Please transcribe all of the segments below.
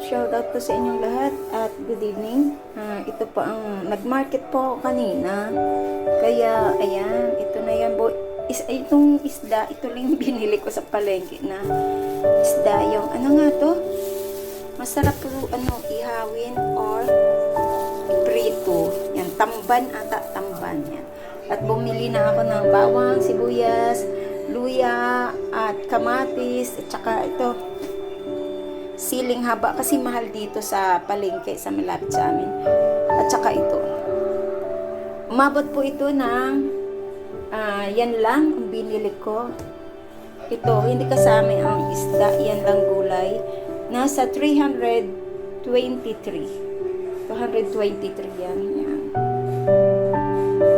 love, shout out po sa inyong lahat at good evening. Ah, ito po ang nag-market po ako kanina. Kaya ayan, ito na yan po. Is, itong isda, ito lang yung binili ko sa palengke na isda. Yung ano nga to? Masarap po ano, ihawin or prito. Yan, tamban ata, tamban yan. At bumili na ako ng bawang, sibuyas, luya, at kamatis, at saka ito, siling haba kasi mahal dito sa palengke sa malapit sa amin. At saka ito. Umabot po ito ng ah, yan lang ang binili ko. Ito, hindi kasama ang isda, yan lang gulay. Nasa 323. 223 yan. yan.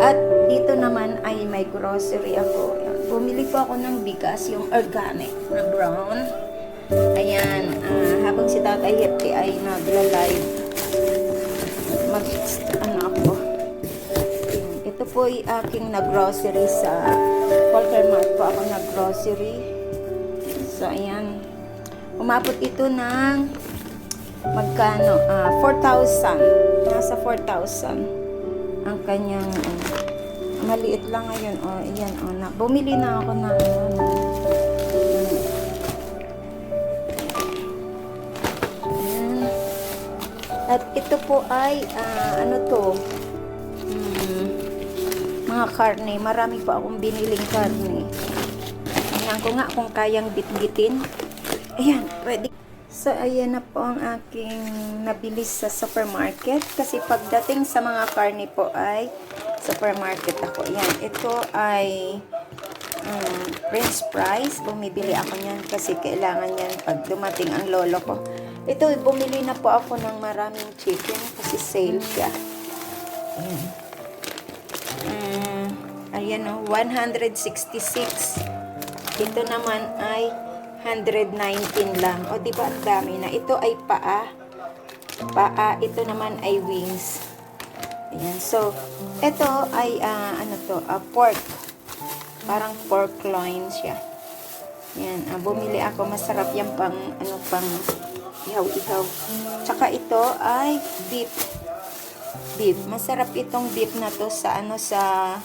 At dito naman ay may grocery ako. Bumili po ako ng bigas, yung organic na brown. Ayan, ay nagla-live, mag, ano ako, ito po ay aking nag-grocery sa Walter Mart po ako nag-grocery. So, ayan. Umabot ito ng magkano? Ah, 4,000. Nasa 4,000 ang kanyang ano, maliit lang ngayon. O, oh, ayan. O, na, bumili na ako ng ano, At ito po ay, ah, ano to, hmm, mga karne. Marami pa akong biniling karne. Tingnan ko nga kung kayang bitbitin. Ayan, pwede. So, ayan na po ang aking nabili sa supermarket. Kasi pagdating sa mga karne po ay supermarket ako. Ayan, ito ay um, Prince Price. Bumibili ako niyan kasi kailangan yan pag dumating ang lolo ko. Ito, bumili na po ako ng maraming chicken kasi sale siya. Ayan. Mm, ayan o, 166. Ito naman ay 119 lang. O, di ba ang dami na? Ito ay paa. Paa. Ito naman ay wings. Ayan. So, ito ay, ah, ano to, ah, pork. Parang pork loin siya. Yan. ah, bumili ako. Masarap yan pang, ano, pang ihaw-ihaw. Tsaka ito ay beef. Beef. Masarap itong beef na to sa, ano, sa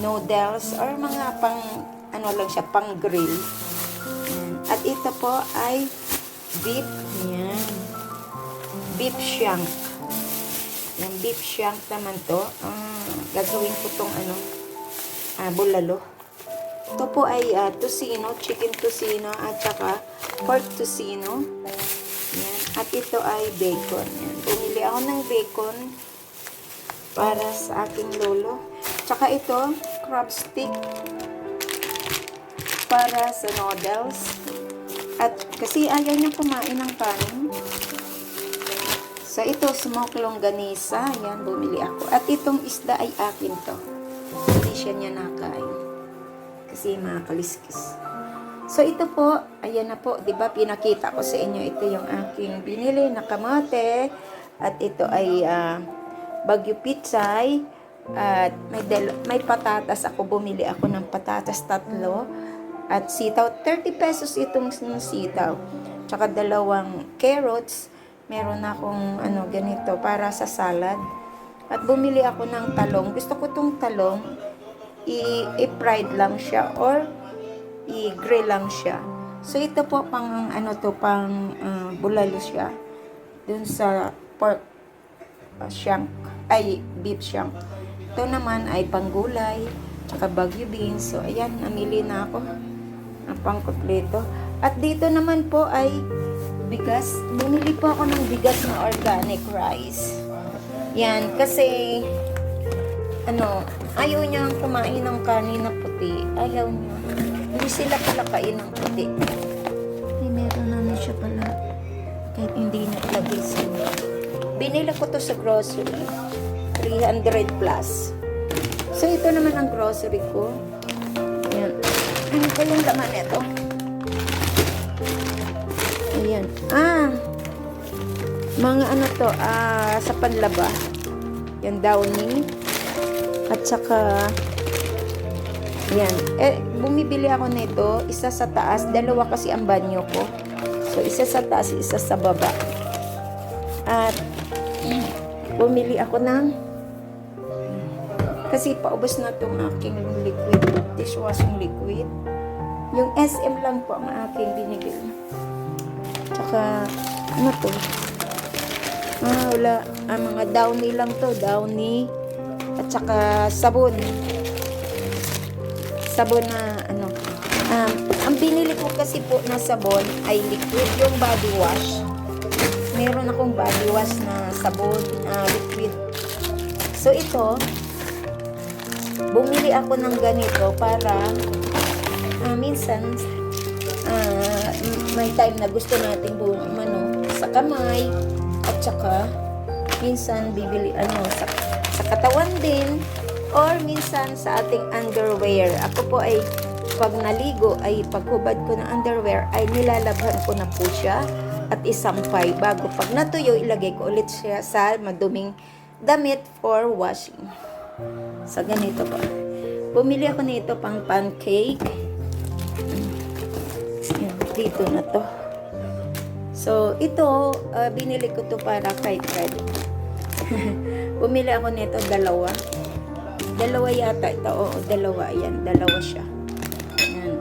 noodles or mga pang, ano lang siya, pang grill. At ito po ay beef. Yan. Beef shank. Yan, beef shank naman to. Ah, gagawin ko tong ano, ah, bulalo. Ito po ay ah, tocino, chicken tocino, at saka pork tocino. At ito ay bacon. Yan. Ako ng bacon para sa aking lolo. Tsaka ito, crab stick para sa noodles. At kasi ayaw niya kumain ng kanin. So ito, smoked longganisa. Yan, bumili ako. At itong isda ay akin to. Hindi siya niya nakain. Kasi mga kaliskis. So ito po, ayan na po, 'di ba? Pinakita ko sa inyo ito yung aking binili na kamote at ito ay ah, Bagyo Pitsay at may del- may patatas ako bumili ako ng patatas tatlo at sitaw 30 pesos itong sitaw. Tsaka dalawang carrots, meron akong ano ganito para sa salad. At bumili ako ng talong. Gusto ko tong talong i-fried lang siya or i-grill lang siya. So ito po pang ano to pang ah, bulalo siya. Dun sa pork ah, shank ay beef shank. Ito naman ay panggulay tsaka bagyo beans. So ayan, namili na ako ng pangkumpleto. At dito naman po ay bigas. Bumili po ako ng bigas na organic rice. Yan, kasi ano, ayaw niya kumain ng kanin na puti. Ayaw niya. Hindi sila pala kain ng puti. Ay, meron na na siya pala. Kahit hindi naglagay sa Binila ko to sa grocery. 300 plus. So, ito naman ang grocery ko. Ayan. Ano ba yung laman nito? Ayan. Ah! Mga ano to, ah, sa panlaba. Yan, downy. At saka, yan. Eh, bumibili ako nito, isa sa taas, dalawa kasi ang banyo ko. So, isa sa taas, isa sa baba. At bumili ako ng kasi paubos na itong aking liquid, dishwashing liquid. Yung SM lang po ang aking binigil. Tsaka, ano to? Ah, wala. Ah, mga downy lang to. Downy. At saka sabon. Sabon na, ano. Um, ang binili ko kasi po na sabon ay liquid yung body wash. Meron akong body wash na sabon, ah, liquid. So, ito, bumili ako ng ganito para ah, minsan m- may time na gusto nating bu ano, sa kamay at saka minsan bibili ano sa, sa katawan din or minsan sa ating underwear. Ako po ay pag naligo ay paghubad ko ng underwear ay nilalabhan ko na po siya at isampay bago pag natuyo ilagay ko ulit siya sa maduming damit for washing. Sa ganito po. Bumili ako nito pang pancake. Dito na to. So, ito, ah, binili ko to para kay Fred. Bumili ako nito dalawa. Dalawa yata ito. Oo, dalawa. Ayan, dalawa siya. Ayan.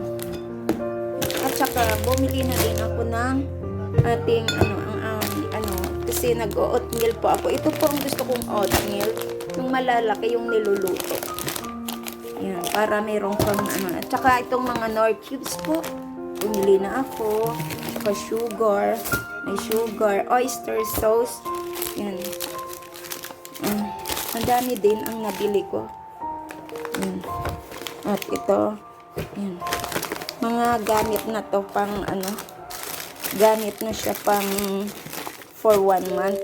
At saka, bumili na din ako ng ating, ano, ang, ang ano, kasi nag-oatmeal po ako. Ito po ang gusto kong oatmeal. Yung malalaki, yung niluluto. Ayan, para merong pang ano. At saka itong mga Nor cubes po. Bumili na ako. Pa sugar. May sugar. Oyster sauce. Yan. Mm. Ang dami din ang nabili ko. Yan. At ito. Yan. Mga gamit na to pang ano. Gamit na siya pang for one month.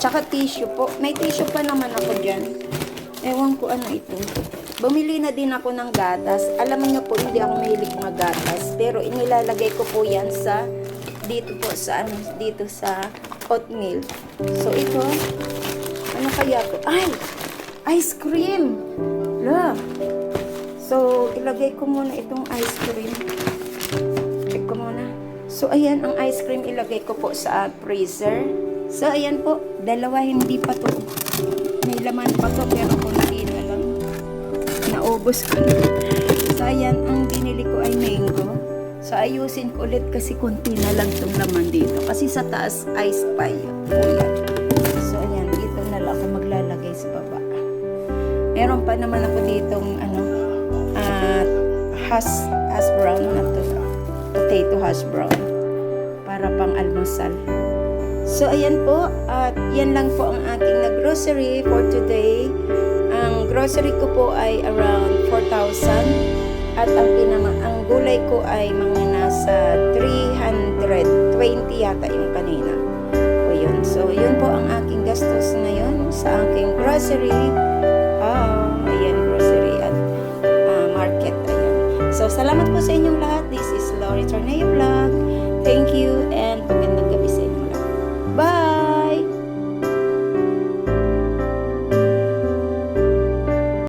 Tsaka tissue po. May tissue pa naman ako dyan. Ewan ko ano ito. Bumili na din ako ng gatas. Alam niyo po, hindi ako mahilig mga gatas. Pero inilalagay ko po yan sa, dito po sa, ano, dito sa oatmeal. So, ito, ano kaya to? Ay! Ice cream! La! So, ilagay ko muna itong ice cream. Check ko muna. So, ayan, ang ice cream ilagay ko po sa freezer. So, ayan po, dalawa hindi pa to. May laman pa to, pero konti na lang. Naubos ko na. So, ayan, ang binili ko ay mango. So, ayusin ko ulit kasi konti na lang itong laman dito. Kasi sa taas, ice pa yun. Meron pa naman ako ditong, ano, at hash, hash brown na to. Potato hash brown. Para pang almusal. So, ayan po. At yan lang po ang ating na-grocery for today. Ang grocery ko po ay around 4,000. At ang pinama, ang gulay ko ay mga nasa 320 yata yung kanina. O yun. So, yun po ang aking gastos ngayon sa aking grocery. So, salamat po sa inyong lahat. This is Lori Torneo Vlog. Thank you and